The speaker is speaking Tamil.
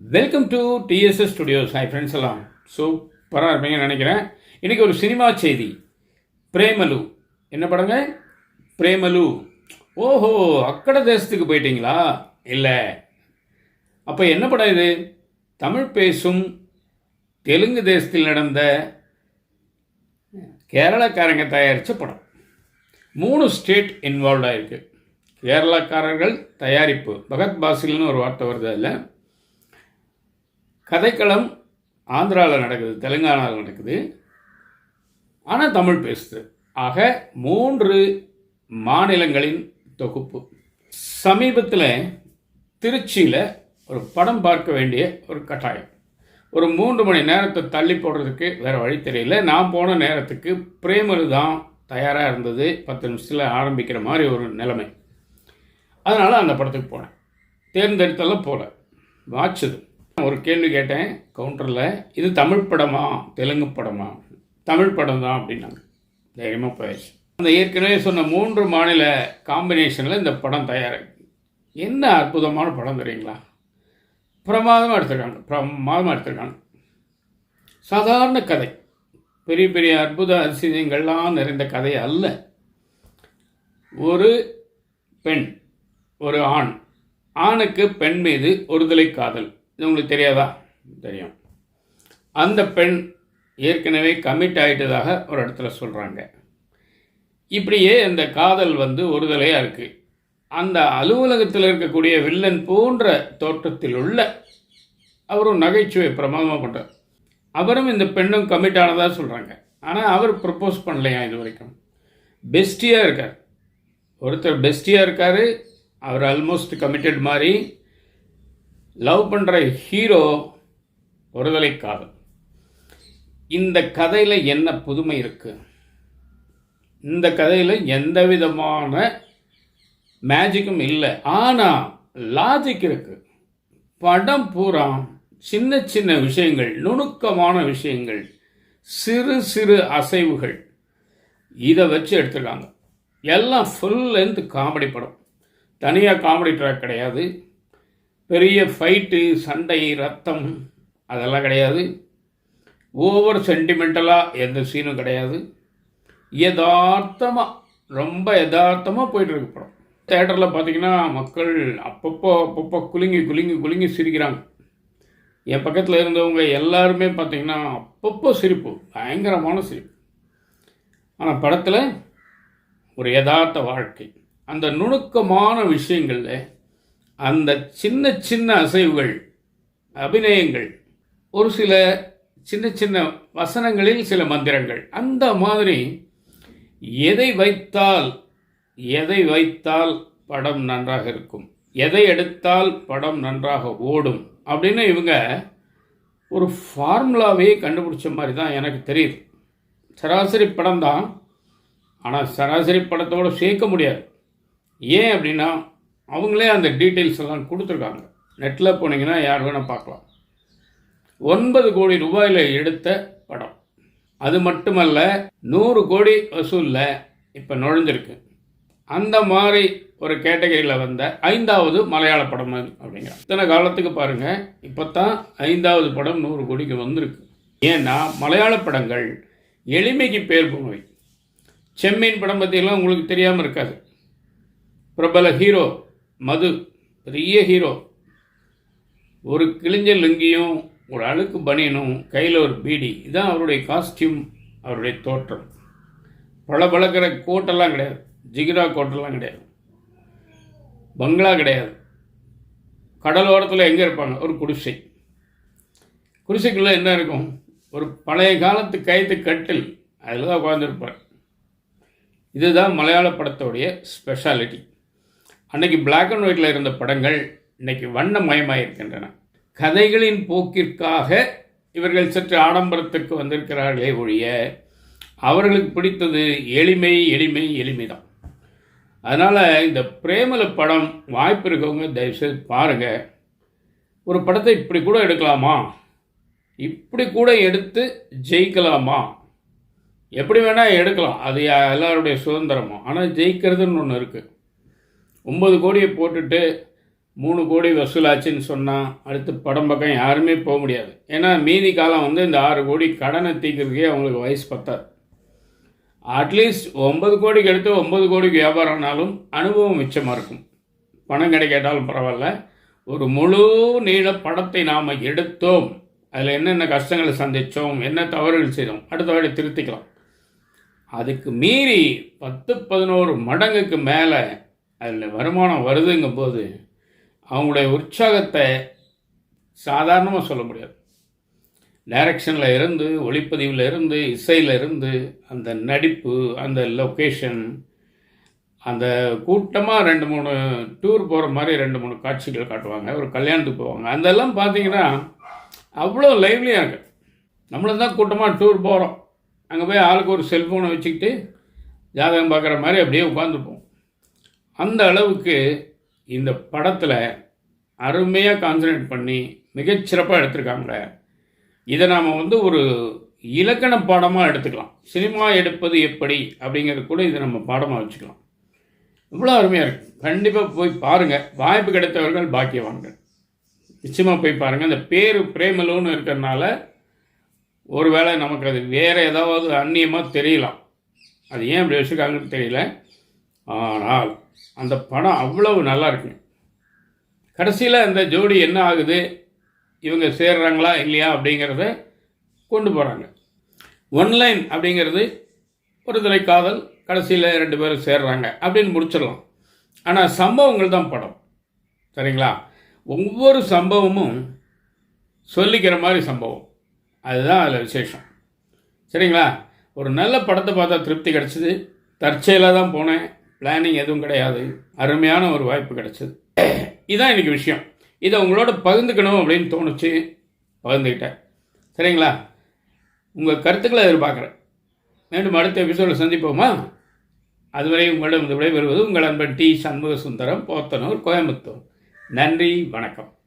Welcome to TSS studios hi friends எல்லாம். சூப்பராக இருப்பீங்கன்னு நினைக்கிறேன். இன்றைக்கி ஒரு சினிமா செய்தி. பிரேமலு. என்ன படங்க? பிரேமலு. ஓஹோ அக்கட தேசத்துக்கு போயிட்டீங்களா? இல்லை. அப்போ என்ன படம் இது? தமிழ் பேசும் தெலுங்கு தேசத்தில் நடந்த கேரளாக்காரங்க தயாரித்த படம். மூணு ஸ்டேட் இன்வால்வ் ஆகிருக்கு கேரளாக்காரர்கள் தயாரிப்பு. பகத் பாசில்னு ஒரு வார்த்தை வருது அதில். கதைக்களம் ஆந்திராவில் நடக்குது தெலுங்கானாவில் நடக்குது. ஆனால் தமிழ் பேசுது. ஆக மூன்று மாநிலங்களின் தொகுப்பு. சமீபத்தில் திருச்சியில் ஒரு படம் பார்க்க வேண்டிய ஒரு கட்டாயம். ஒரு மூன்று மணி நேரத்தை தள்ளி போடுறதுக்கு வேறு வழி தெரியல. நான் போன நேரத்துக்கு பிரேமரு தான் தயாராக இருந்தது. பத்து நிமிஷத்தில் ஆரம்பிக்கிற மாதிரி ஒரு நிலைமை. அதனால் அந்த படத்துக்கு போனேன். தேர்ந்தெடுத்தெல்லாம் போகல வாட்சது ஒரு கேள்வி கேட்டேன் கவுண்டரில் இது தமிழ் படமா தெலுங்கு படமா? தமிழ் படம் தான் அப்படின்னாங்க. தைரியமாக போயாச்சு. அந்த ஏற்கனவே சொன்ன மூன்று மாநில காம்பினேஷனில் இந்த படம் தயாராகி. என்ன அற்புதமான படம் தெரியுங்களா? பிரமாதமாக எடுத்திருக்காங்க. பிரமாதமாக எடுத்திருக்காங்க. சாதாரண கதை. பெரிய பெரிய அற்புத அதிசயங்கள்லாம் நிறைந்த கதை அல்ல. ஒரு பெண் ஒரு ஆண். ஆணுக்கு பெண் மீது ஒருதலை காதல். இது உங்களுக்கு தெரியாதா? தெரியும். அந்த பெண் ஏற்கனவே கமிட் ஆகிட்டதாக ஒரு இடத்துல சொல்கிறாங்க இப்படியே அந்த காதல் வந்து ஒருதலையாக இருக்குது அந்த அலுவலகத்தில் இருக்கக்கூடிய வில்லன் போன்ற தோற்றத்தில் உள்ள அவரும் நகைச்சுவை பிரமாதமாக பண்ணுறார் அவரும் இந்த பெண்ணும் கமிட் ஆனதாக சொல்கிறாங்க ஆனால் அவர் ப்ரப்போஸ் பண்ணலையா இது வரைக்கும்? பெஸ்டியாக இருக்கார். ஒருத்தர் பெஸ்டியாக இருக்கார். அவர் ஆல்மோஸ்ட் கமிட்டட் மாதிரி லவ் பண்ணுற ஹீரோ ஒருதலை காதல் இந்த கதையில் என்ன புதுமை இருக்குது இந்த கதையில் எந்த விதமான மேஜிக்கும் இல்லை. ஆனால் லாஜிக் இருக்குது படம் பூரா சின்ன சின்ன விஷயங்கள் நுணுக்கமான விஷயங்கள் சிறு சிறு அசைவுகள். இதை வச்சு எடுத்துருக்காங்க. எல்லாம் ஃபுல் லென்த் காமெடி படம். தனியாக காமெடி ட்ராக் கிடையாது. பெரிய ஃபைட்டு சண்டை ரத்தம் அதெல்லாம் கிடையாது. ஓவர் சென்டிமெண்டலாக எந்த சீனும் கிடையாது. யதார்த்தமாக ரொம்ப யதார்த்தமாக போயிட்டுருக்கு படம். தேட்டரில் பார்த்தீங்கன்னா மக்கள் அப்பப்போ அப்பப்போ குலுங்கி குலுங்கி குலுங்கி சிரிக்கிறாங்க. என் பக்கத்தில் இருந்தவங்க எல்லாருமே பார்த்தீங்கன்னா அப்பப்போ சிரிப்பு பயங்கரமான சிரிப்பு. ஆனால் படத்தில் ஒரு யதார்த்த வாழ்க்கை. அந்த நுணுக்கமான விஷயங்களில் அந்த சின்ன சின்ன அசைவுகள் அபிநயங்கள் ஒரு சில சின்ன சின்ன வசனங்களில் சில மந்திரங்கள் அந்த மாதிரி எதை வைத்தால் எதை வைத்தால் படம் நன்றாக இருக்கும் எதை எடுத்தால் படம் நன்றாக ஓடும் அப்படின்னு இவங்க ஒரு ஃபார்முலாவே கண்டுபிடிச்ச மாதிரி தான் எனக்கு தெரியுது. சராசரி படம் தான் ஆனால் சராசரி படத்தோடு சேர்க்க முடியாது. ஏன் அப்படின்னா அவங்களே அந்த டீட்டெயில்ஸ் எல்லாம் கொடுத்துருக்காங்க. நெட்டில் போனீங்கன்னா யார் வேணால் பார்க்கலாம். ஒன்பது கோடி ரூபாயில் எடுத்த படம். அது மட்டுமல்ல நூறு கோடி வசூலில் இப்போ நுழைஞ்சிருக்கு. அந்த மாதிரி ஒரு கேட்டகரியில் வந்த ஐந்தாவது மலையாள படம் அப்படிங்கிற இத்தனை காலத்துக்கு பாருங்கள் இப்போ தான் ஐந்தாவது படம் நூறு கோடிக்கு வந்திருக்கு. ஏன்னா மலையாள படங்கள் எளிமைக்கு பேர் போனவை செம்மீன் படம் பற்றியெல்லாம் உங்களுக்கு தெரியாமல் இருக்காது. பிரபல ஹீரோ மது பெரிய ஹீரோ ஒரு கிழிஞ்ச லுங்கியும் ஒரு அழுக்கு பனியனும் கையில் ஒரு பீடி. இதுதான் அவருடைய காஸ்டியூம் அவருடைய தோற்றம். பல பழக்கிற கோட்டெல்லாம் கிடையாது. ஜிகிரா கோட்டெல்லாம் கிடையாது. பங்களா கிடையாது. கடலோரத்தில் எங்கே இருப்பாங்க? ஒரு குடிசை. குடிசைக்குள்ளே என்ன இருக்கும்? ஒரு பழைய காலத்து கைத்து கட்டில். அதில் தான் உட்காந்துருப்பார் இதுதான் மலையாள படத்தோடைய ஸ்பெஷாலிட்டி அன்னைக்கு பிளாக் அண்ட் ஒயிட்டில் இருந்த படங்கள் இன்னைக்கு வண்ணமயமாக இருக்கின்றன கதைகளின் போக்கிற்காக இவர்கள் சற்று ஆடம்பரத்திற்கு வந்திருக்கிறார்களே ஒழிய அவர்களுக்கு பிடித்தது எளிமை எளிமை எளிமை தான் அதனால் இந்த பிரேமல படம் வாய்ப்பு இருக்கவங்க தயவுசெய்து பாருங்கள் ஒரு படத்தை இப்படி கூட எடுக்கலாமா? இப்படி கூட எடுத்து ஜெயிக்கலாமா? எப்படி வேணால் எடுக்கலாம். அது எல்லோருடைய எல்லாருடைய சுதந்திரமும். ஆனால் ஜெயிக்கிறதுன்னு ஒன்று இருக்குது ஒம்பது கோடியை போட்டுட்டு மூணு கோடி வசூலாச்சுன்னு சொன்னால் அடுத்து படம் பக்கம் யாருமே போக முடியாது. ஏன்னா மீதி காலம் வந்து இந்த ஆறு கோடி கடனை தீக்கிறதுக்கே அவங்களுக்கு வயசு பத்தாது. அட்லீஸ்ட் ஒன்பது கோடிக்கு எடுத்து ஒன்பது கோடிக்கு வியாபாரம்னாலும் அனுபவம் மிச்சமாக இருக்கும். பணம் கிடைக்காட்டாலும் பரவாயில்ல. ஒரு முழு நீள படத்தை நாம் எடுத்தோம். அதில் என்னென்ன கஷ்டங்களை சந்தித்தோம் என்ன தவறுகள் செய்தோம் அடுத்த வாடி திருத்திக்கலாம். அதுக்கு மீறி பத்து பதினோரு மடங்குக்கு மேலே அதில் வருமானம் வருதுங்கும் போது அவங்களுடைய உற்சாகத்தை சாதாரணமாக சொல்ல முடியாது. டைரக்ஷனில் இருந்து ஒளிப்பதிவில் இருந்து இசையில் இருந்து அந்த நடிப்பு அந்த லொக்கேஷன் அந்த கூட்டமாக ரெண்டு மூணு டூர் போகிற மாதிரி ரெண்டு மூணு காட்சிகள் காட்டுவாங்க ஒரு கல்யாணத்துக்கு போவாங்க. அதெல்லாம் பார்த்தீங்கன்னா அவ்வளோ லைவ்லியாக இருக்குது நம்மளும் தான் கூட்டமாக டூர் போகிறோம் அங்கே போய் ஆளுக்கு ஒரு செல்ஃபோனை வச்சுக்கிட்டு ஜாதகம் பார்க்குற மாதிரி அப்படியே உட்காந்துப்போம் அந்த அளவுக்கு இந்த படத்தில் அருமையாக கான்சன்ட்ரேட் பண்ணி மிகச்சிறப்பாக எடுத்திருக்காங்க. இதை நாம் வந்து ஒரு இலக்கண பாடமாக எடுத்துக்கலாம். சினிமா எடுப்பது எப்படி அப்படிங்கிறது கூட இதை நம்ம பாடமாக வச்சுக்கலாம். இவ்வளோ அருமையாக இருக்குது கண்டிப்பாக போய் பாருங்கள் வாய்ப்பு கிடைத்தவர்கள் பாக்கியவான்கள். நிச்சயமாக போய் பாருங்கள் இந்த பேர் பிரேமலோன்னு இருக்கிறனால ஒருவேளை நமக்கு அது வேறு ஏதாவது அந்நியமாக தெரியலாம். அது ஏன் அப்படி வச்சுருக்காங்கன்னு தெரியல. ஆனால் அந்த படம் அவ்வளவு நல்லா இருக்குங்க கடைசியில் அந்த ஜோடி என்ன ஆகுது? இவங்க சேர்றாங்களா இல்லையா அப்படிங்கிறத கொண்டு போகிறாங்க ஒன்லைன் அப்படிங்கிறது ஒரு தலை காதல் கடைசியில் ரெண்டு பேரும் சேர்றாங்க அப்படின்னு முடிச்சிடலாம். ஆனால் சம்பவங்கள் தான் படம். சரிங்களா? ஒவ்வொரு சம்பவமும் சொல்லிக்கிற மாதிரி சம்பவம். அதுதான் அதில் விசேஷம். சரிங்களா? ஒரு நல்ல படத்தை பார்த்தா திருப்தி கிடச்சிது. தற்செயலாக தான் போனேன். பிளானிங் எதுவும் கிடையாது. அருமையான ஒரு வாய்ப்பு கிடச்சிது. இதுதான் இன்றைக்கி விஷயம். இதை உங்களோட பகிர்ந்துக்கணும் அப்படின்னு தோணுச்சு. பகிர்ந்துக்கிட்டேன். சரிங்களா? உங்கள் கருத்துக்களை எதிர்பார்க்குறேன். மீண்டும் அடுத்த எபிசோடில் சந்திப்போமா? அதுவரை உங்களிடம் விடைபெறுவது உங்கள் அன்பன் டி சண்முக சுந்தரம் போத்தனூர் கோயம்புத்தூர். நன்றி வணக்கம்.